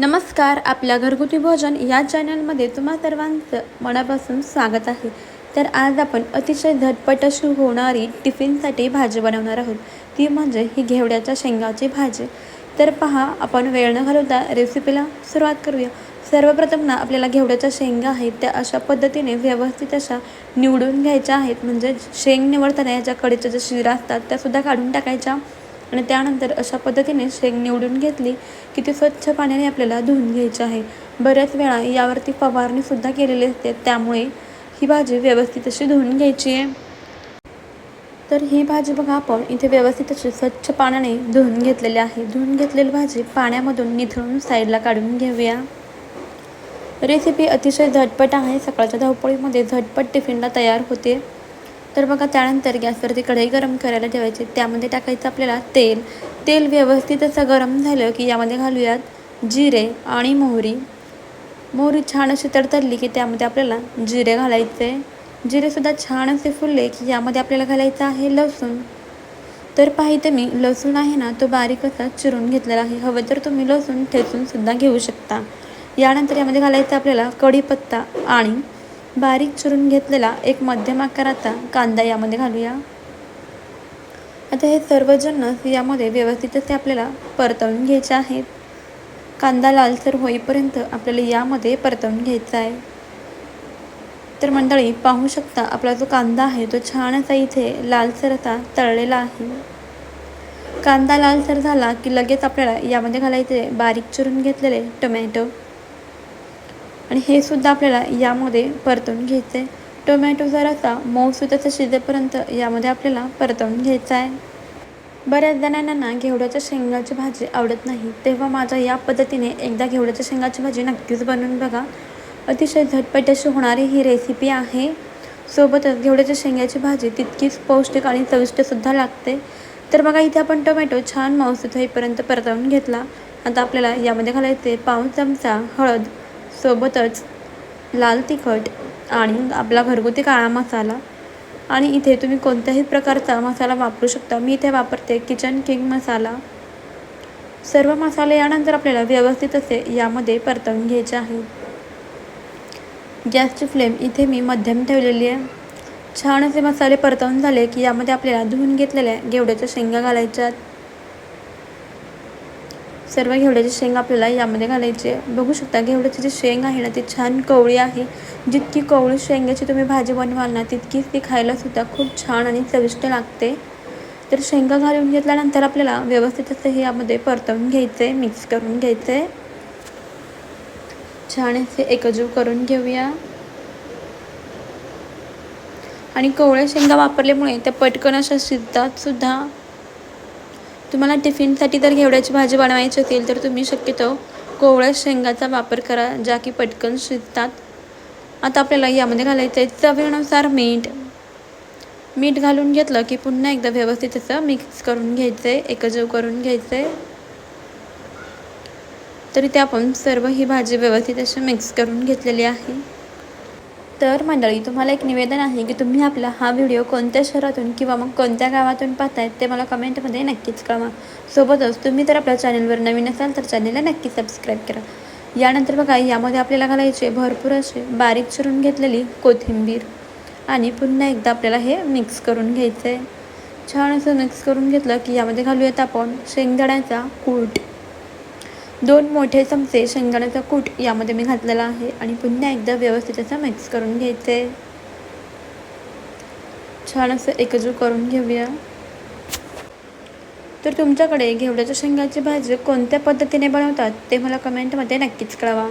नमस्कार आपल्या घरगुती भोजन या चॅनलमध्ये तुम्हा सर्वांचं मनापासून स्वागत आहे. तर आज आपण अतिशय झटपट अशी होणारी टिफिनसाठी भाजी बनवणार आहोत. ती म्हणजे ही घेवड्याच्या शेंगाची भाजी. तर पहा आपण वेळ न घालवता रेसिपीला सुरुवात करूया. सर्वप्रथम ना आपल्याला घेवड्याच्या शेंगा आहेत त्या अशा पद्धतीने व्यवस्थित अशा निवडून घ्यायच्या आहेत. म्हणजे शेंग निवडताना याच्या कडेच्या ज्या शिरा असतात त्यासुद्धा काढून टाकायच्या. आणि त्यानंतर अशा पद्धतीने शेंग निवडून घेतली की ती स्वच्छ पाण्याने आपल्याला धुवून घ्यायची आहे. बऱ्याच वेळा यावरती फवारणीसुद्धा केलेली असते त्यामुळे ही भाजी व्यवस्थित अशी धुवून घ्यायची आहे. तर ही भाजी बघा आपण इथे व्यवस्थित अशी स्वच्छ पाण्याने धुवून घेतलेली आहे. धुवून घेतलेली भाजी पाण्यामधून निथळून साईडला काढून घेऊया. रेसिपी अतिशय झटपट आहे. सकाळच्या धावपळीमध्ये झटपट टिफिनला तयार होते. तर बघा त्यानंतर गॅसवरती कढई गरम करायला ठेवायची. त्यामध्ये टाकायचं आपल्याला तेल. तेल व्यवस्थित असं गरम झालं की यामध्ये घालूयात जिरे आणि मोहरी. मोहरी छान अशी तडतडली की त्यामध्ये आपल्याला जिरे घालायचे. जिरेसुद्धा छान असे फुलले की यामध्ये आपल्याला घालायचं आहे लसूण. तर पाहिजे मी लसूण आहे ना तो बारीक असा चिरून घेतलेला आहे. हवं तर तुम्ही लसूण ठेचूनसुद्धा घेऊ शकता. यानंतर यामध्ये घालायचं आपल्याला कढीपत्ता आणि बारीक चिरून घेतलेला एक मध्यम आकाराचा कांदा यामध्ये घालूया. आता हे सर्व यामध्ये व्यवस्थित असे आपल्याला परतवून घ्यायचे आहेत. कांदा लालसर होईपर्यंत आपल्याला यामध्ये परतवून घ्यायचा आहे. तर मंडळी पाहू शकता आपला जो कांदा आहे तो छान असा इथे लालसर असा तळलेला आहे. कांदा लालसर झाला की लगेच आपल्याला यामध्ये घालायचे बारीक चिरून घेतलेले टोमॅटो. आणि हे सुद्धा आपल्याला यामध्ये परतवून घ्यायचं आहे टोमॅटो जरासा मऊसूत शिजेपर्यंत यामध्ये आपल्याला परतवून घ्यायचा आहे बऱ्याच जणांना घेवड्याच्या शेंगाची भाजी आवडत नाही. तेव्हा माझ्या या पद्धतीने एकदा घेवड्याच्या शेंगाची भाजी नक्कीच बनवून बघा. अतिशय झटपट अशी होणारी ही रेसिपी आहे. सोबतच घेवड्याच्या शेंगाची भाजी तितकीच पौष्टिक आणि चविष्टसुद्धा लागते. तर बघा इथे आपण टोमॅटो छान मऊसूत होईपर्यंत परतवून घेतला. आता आपल्याला यामध्ये घालायचे पाव चमचा हळद. सोबतच लाल तिखट आणि आपला घरगुती काळा मसाला. आणि इथे तुम्ही कोणत्याही प्रकारचा मसाला वापरू शकता. मी इथे वापरते किचन किंग मसाला. सर्व मसाले यानंतर आपल्याला व्यवस्थित असे यामध्ये परतवून घ्यायचे आहे. गॅसची फ्लेम इथे मी मध्यम ठेवलेली आहे. छान असे मसाले परतवून झाले की यामध्ये आपल्याला धुवून घेतलेल्या गेवड्याच्या शेंगा घालायच्यात. सर्व घेवड्याचे शेंग आपल्याला यामध्ये घालायचे. बघू शकता घेवड्याची जी शेंग आहे ना ती छान कवळी आहे. जितकी कवळी शेंगाची तुम्ही भाजी बनवाल ना तितकीच ती खायलासुद्धा खूप छान आणि चविष्ट लागते. तर शेंगा घालून घेतल्यानंतर आपल्याला व्यवस्थित असं हे यामध्ये परतवून घ्यायचं आहे मिक्स करून घ्यायचं. आहे छान असे एकजीव करून घेऊया. आणि कवळ्या शेंगा वापरल्यामुळे त्या पटकन अशा शिजतात सुद्धा. तुम्हाला टिफिनसाठी जर घेवड्याची भाजी बनवायची असेल तर तुम्ही शक्यतो कोवळ्या शेंगाचा वापर करा ज्या की पटकन शिजतात. आता आपल्याला यामध्ये घालायचं आहे चवीनुसार मीठ. मीठ घालून घेतलं की पुन्हा एकदा व्यवस्थित असं मिक्स करून घ्यायचं आहे एकजीव करून घ्यायचं आहे तरी ते आपण सर्व ही भाजी व्यवस्थित अशी मिक्स करून घेतलेली आहे. तर मंडळी तुम्हाला एक निवेदन आहे की तुम्ही आपला हा व्हिडिओ कोणत्या शहरातून किंवा मग कोणत्या गावातून पाहतायत ते मला कमेंटमध्ये नक्कीच कळवा. सोबतच तुम्ही तर आपल्या चॅनलवर नवीन असाल तर चॅनलला नक्की सबस्क्राईब करा. यानंतर बघा यामध्ये आपल्याला घालायचे भरपूर असे बारीक चिरून घेतलेली कोथिंबीर आणि पुन्हा एकदा आपल्याला हे मिक्स करून घ्यायचं आहे छान असं मिक्स करून घेतलं की यामध्ये घालूयात आपण शेंगदाण्याचा कूट. दोन मोठे चमचे शेंगदाण्याचा कूट यामध्ये मी घातलेला आहे आणि पुन्हा एकदा व्यवस्थित असं मिक्स करून घ्यायचं. आहे छान असं एकजू करून घेऊया. तर तुमच्याकडे घेवड्याच्या शेंगाची भाजी कोणत्या पद्धतीने बनवतात ते मला कमेंटमध्ये नक्कीच कळवा.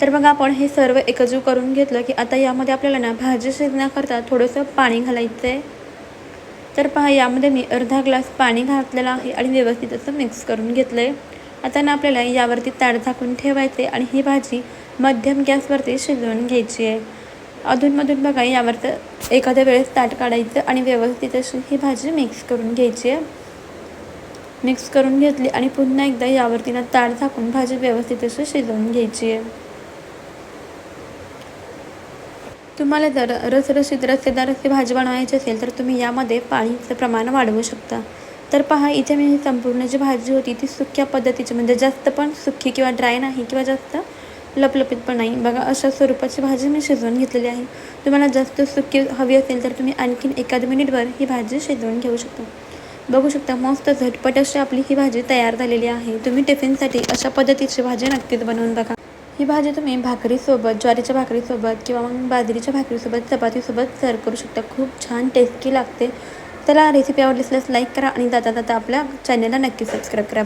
तर मग आपण हे सर्व एकजू करून घेतलं की आता यामध्ये आपल्याला ना भाजी शिजण्याकरता थोडंसं पाणी घालायचं आहे तर पहा यामध्ये मी अर्धा ग्लास पाणी घातलेलं आहे आणि व्यवस्थित असं मिक्स करून घेतलं आहे आता ना आपल्याला यावरती ताट झाकून ठेवायचे आणि ही भाजी मध्यम गॅसवरती शिजवून घ्यायची आहे. अधूनमधून बघा यावरती एखाद्या वेळेस ताट काढायचं आणि व्यवस्थित अशी ही भाजी मिक्स करून घ्यायची आहे. मिक्स करून घेतली आणि पुन्हा एकदा यावरती ना ताट झाकून भाजी व्यवस्थित अशी शिजवून घ्यायची आहे. तुम्हाला जर रसरशीत रस्सेदार अशी भाजी बनवायची असेल तर तुम्ही यामध्ये पाणीचं प्रमाण वाढवू शकता. तर पहा इथे मी ही संपूर्ण जी भाजी होती ती सुक्या पद्धतीची म्हणजे जास्त पण सुकी किंवा ड्राय नाही किंवा जास्त लपलपीत पण नाही. बघा अशा स्वरूपाची भाजी मी शिजवून घेतलेली आहे. तुम्हाला जास्त सुकी हवी असेल तर तुम्ही आणखीन एखाद मिनिटभर ही भाजी शिजवून घेऊ शकता. बघू शकता मस्त झटपट अशी आपली ही भाजी तयार झालेली आहे. तुम्ही टिफिनसाठी अशा पद्धतीची भाजी नक्कीच बनवून बघा. ही भाजी तुम्ही भाकरीसोबत ज्वारीच्या भाकरीसोबत किंवा मग बाजरीच्या भाकरीसोबत चपातीसोबत सर्व करू शकता. खूप छान टेस्टी लागते. त्याला रेसिपी आवडली असल्यास लाईक करा आणि जाता जाता आपल्या चॅनलला नक्की सबस्क्राईब करा.